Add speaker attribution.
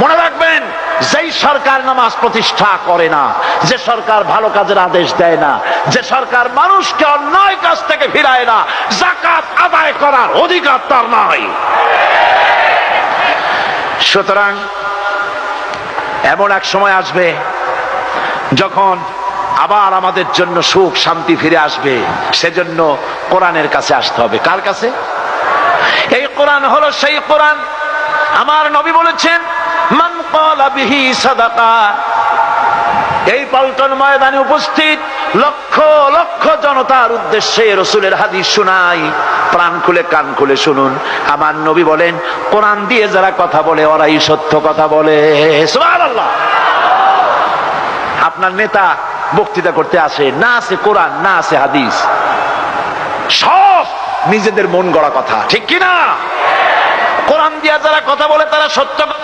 Speaker 1: মনে রাখবেন, যেই সরকার নামাজ প্রতিষ্ঠা করে না, যে সরকার ভালো কাজের আদেশ দেয় না, যে সরকার মানুষকে অন্যায় কাজ থেকে ফিরায় না জাকাত আদায় করার অধিকার তার নাই। সুতরাং, এমন এক সময় আসবে, যখন আবার আমাদের জন্য সুখ, শান্তি ফিরে আসবে। সেজন্য কোরআনের কাছে আসতে হবে। কার কাছে? এই কোরআন হলো সেই কোরআন। আমার নবী বলেছেন এই পল্টন ময়দানে উপস্থিত লক্ষ লক্ষ জনতার উদ্দেশ্যে রসুলের হাদিস শোনাই। প্রাণ খুলে কান খুলে শুনুন। আমার নবী বলেন, কোরআন দিয়ে যারা কথা বলে, ওরাই সত্য কথা বলে। আপনার নেতা বক্তৃতা করতে আসে, না আছে কোরআন, না আছে হাদিস। সব নিজেদের মন গড়া কথা, ঠিক কিনা? কোরআন দিয়া যারা কথা বলে, তারা সত্য কথা